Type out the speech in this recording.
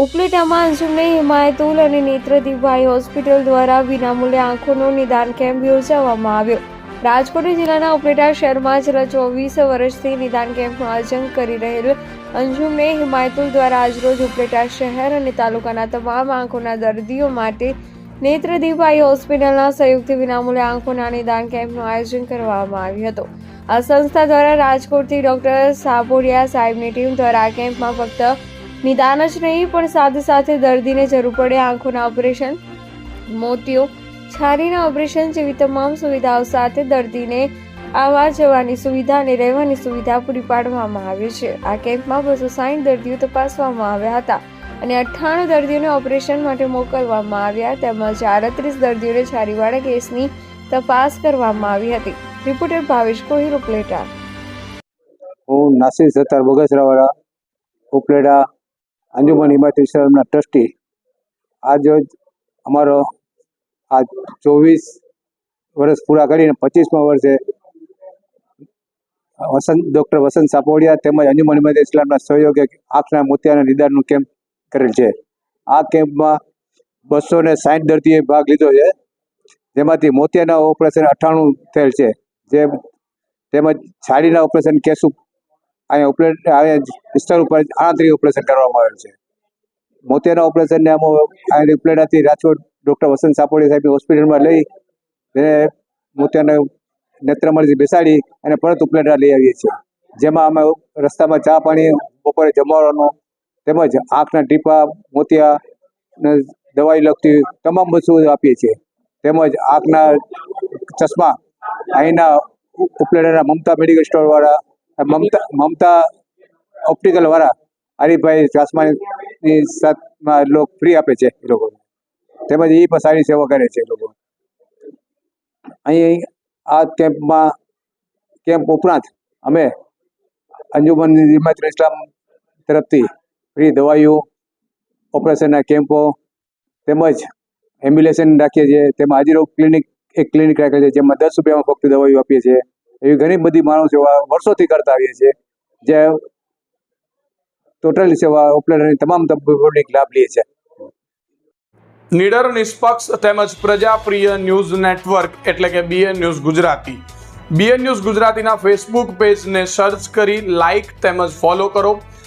ઉપલેટામાં અંજુમને હિમાયતુલ અને નેત્રદીપભાઈ હોસ્પિટલ દ્વારા વિનામૂલ્યે આંખોનું નિદાન કેમ્પ યોજવામાં આવ્યો. રાજકોટ જિલ્લાના ઉપલેટા શહેરમાં છેલ્લા ચોવીસ વર્ષથી નિદાન કેમ્પનું આયોજન કરી રહેલ અંજુમને હિમાયતુલ દ્વારા આજરોજ ઉપલેટા શહેર અને તાલુકાના તમામ આંખોના દર્દીઓ માટે નેત્રદીપભાઈ હોસ્પિટલના સહયોગથી વિનામૂલ્યે આંખોના નિદાન કેમ્પનું આયોજન કરવામાં આવ્યું હતું. આ સંસ્થા દ્વારા રાજકોટથી ડોક્ટર સાપોડિયા સાહેબની ટીમ દ્વારા આ કેમ્પમાં ફક્ત નિદાન જ નહીં પણ સાથે સાથે દર્દીને જરૂર પડે આંખોના ઓપરેશન. મોતિયો છારીના ઓપરેશન જેવી તમામ સુવિધાઓ સાથે દર્દીને આવવા જવાની સુવિધા અને રહેવાની સુવિધા પૂરી પાડવામાં આવી છે. આ કેમ્પમાં બસો સાઠ દર્દીઓ તપાસવામાં આવ્યા હતા અને અઠ્ઠાણું દર્દીઓને ઓપરેશન માટે મોકલવામાં આવ્યા તેમજ આડત્રીસ દર્દીઓને છારીવાળા કેસની તપાસ કરવામાં આવી હતી. રિપોર્ટર ભાવેશ કોહિર ઉપલેટા. હું નાસિર સત્તાર બગસરાવાળા ઉપલેડા અંજુમન હિમાયત ઇસ્લામના ટ્રસ્ટી આજ રોજ અમારો આ ચોવીસ વર્ષ પૂરા કરીને પચીસમા વર્ષે વસંત, ડૉક્ટર વસંત સાપોડિયા તેમજ અંજુમન હિમાયત ઇસ્લામના સહયોગે આંખના મોતિયાના નિદાનનું કેમ્પ કરેલ છે. આ કેમ્પમાં બસો ને સાઠ દર્દીએ ભાગ લીધો છે. જેમાંથી મોતિયાના ઓપરેશન અઠ્ઠાણું થયેલ છે. જે તેમજ છાડીના ઓપરેશન કેસુ અહીંયા ઉપલેટ અહીંયા વિસ્તાર ઉપર આડત્રીસ ઓપરેશન કરવામાં આવેલ છે. મોતિયાના ઓપરેશનને અમે અહીંયા ઉપલેટાથી રાજકોટ ડૉક્ટર વસંત સાપોડી સાહેબની હોસ્પિટલમાં લઈ તેને મોતિયાને નેત્રમણીથી બેસાડી અને પરત ઉપલેટા લઈ આવીએ છીએ. જેમાં અમે રસ્તામાં ચા પાણી, બપોરે જમવાનો તેમજ આંખના ટીપા, મોતિયા ને દવાઈ લગતી તમામ વસ્તુઓ આપીએ છીએ. તેમજ આંખના ચશ્મા અહીંના ઉપલેટાના મમતા મેડિકલ સ્ટોર વાળા મમતા મમતા ઓપ્ટિકલ વાળા હરીભાઈ જાસમાની સાથમાં લોકો ફ્રી આપે છે એ લોકો. તેમજ એ પણ સારી સેવા કરે છે એ લોકો. અહીં આ કેમ્પમાં, કેમ્પ ઉપરાંત અમે અંજુમન હિમાયત ઇસ્લામ તરફથી ફ્રી દવાઈઓ ઓપરેશનના કેમ્પો તેમજ એમ્બ્યુલેશન રાખીએ છીએ. તેમાં હાજીરો ક્લિનિક એક ક્લિનિક રાખેલ છે જેમાં દસ રૂપિયામાં ફક્ત દવાઈઓ આપીએ છીએ. એવી ઘણી બધી માનવ સેવા વર્ષોથી કરતા આવીએ છીએ, જે ટોટલ સેવા ઓપરેટરની તમામ પબ્લિક લાભ લે છે. નિડર, નિષ્પક્ષ તેમજ પ્રજાપ્રિય ન્યૂઝ નેટવર્ક એટલે કે BN news Gujarati. BN news ગુજરાતીના ફેસબુક પેજને સર્ચ કરી લાઇક તેમજ ફોલો કરો.